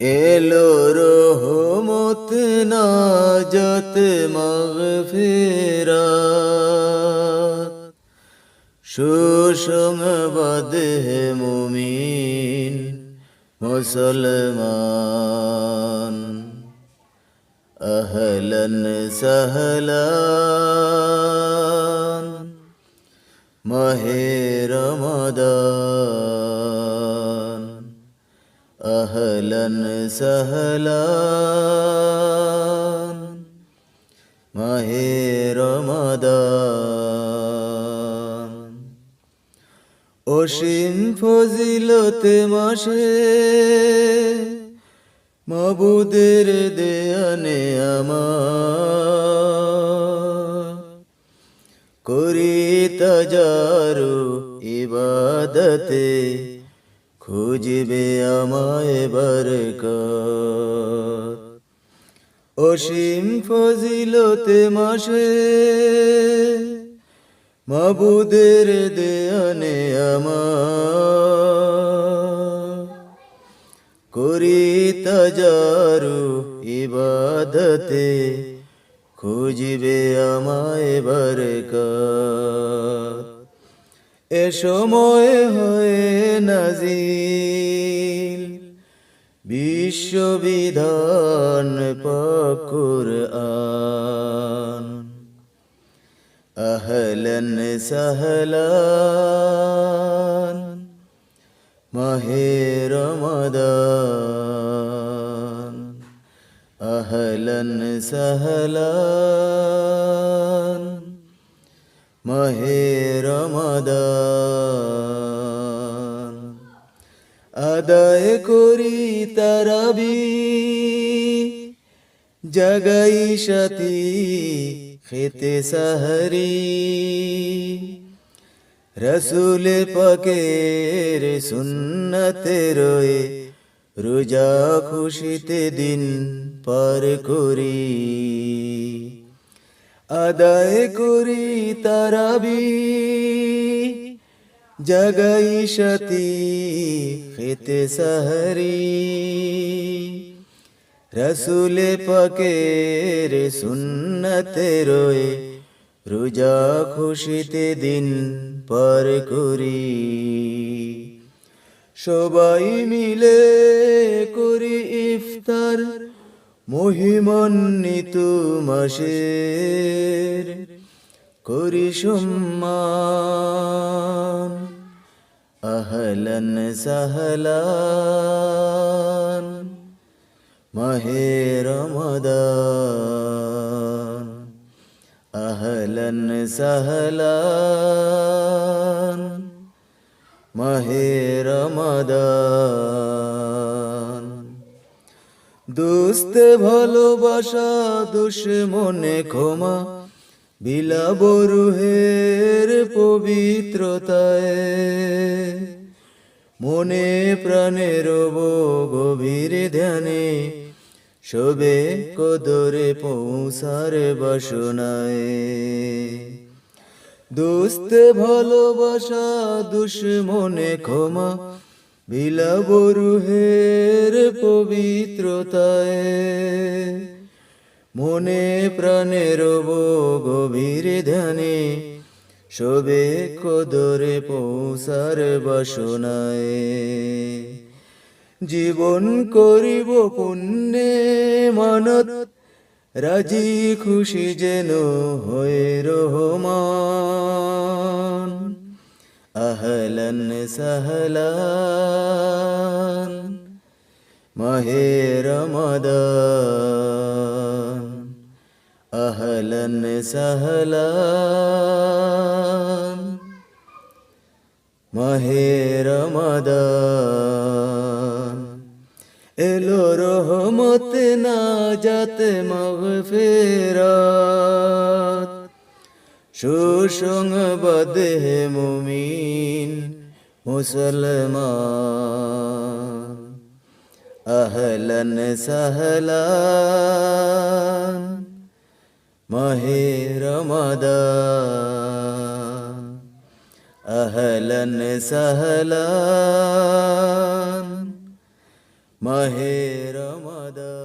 এলো রহমত নাজত মাগফিরাত। সুসংবাদ মুমিন মুসলমান। আহলন সহলান মহে রমাদান। আহলন সহলান মাহে রমাদান অসীম ফজিলতে মাসে মাবুদের দেয়ানে আমার। করি তাজারু ইবাদতে খুঁজবে আমায় বরকত। অসীম ফজিলতে মাসে মাবুদের দেয়ানে আমার। তাজারু ইবাদতে খুঁজবে আমায় বরকত। এ সময় হয়ে নাজিল বিশ্ববিধান পকুর আন আহলন সাহলান মাহে রমাদান। আহলন সাহলান মহেরমদান আদয় করি তরবি জগাই সতি খেতে সহরি। রসুল পাকের সুন্নতে রোয়ে রোজা খুশিতে দিন পর করি। আদায় করি তারাবি, জগাই সাথী খেতে সাহরি। রসুল পকের সুন্নতে রয়ে রোজা খুশিতে দিন পার করি। সবাই মিলে করি ইফতার মহিমান্বিত মাসের করি সম্মান। আহলন সাহলান মাহে রমদান। আহলন সাহলান মাহে রমদান। দুস্তে ভালোবাসা, দুশ্মনে ক্ষমা বিলাব রুহের পবিত্রতায়। মনে প্রাণে রব গভীর ধ্যানে, শোবে কদরে পৌঁছার বাসনায়। দোস্ত ভালোবাসা, দুশ্মনে ক্ষমা বিলাব রুহের পবিত্রতায়। মনে প্রাণে রব গভীর ধ্যানে, শোবে কদরে পৌঁছার বাসনায়। জীবন করিব পুণ্যে মানত, রাজি খুশি যেন হয়ে রহমান। আহলন সাহলান মাহে রমাদান। আহলন সাহলান মাহে রমাদান। এলো রহমত না যাতে মগফেরাত। সুসংবাদ হে মুমিন মুসলমান আহলন সাহলান মহে রমাদান আহলন সাহলান মহে রমাদান।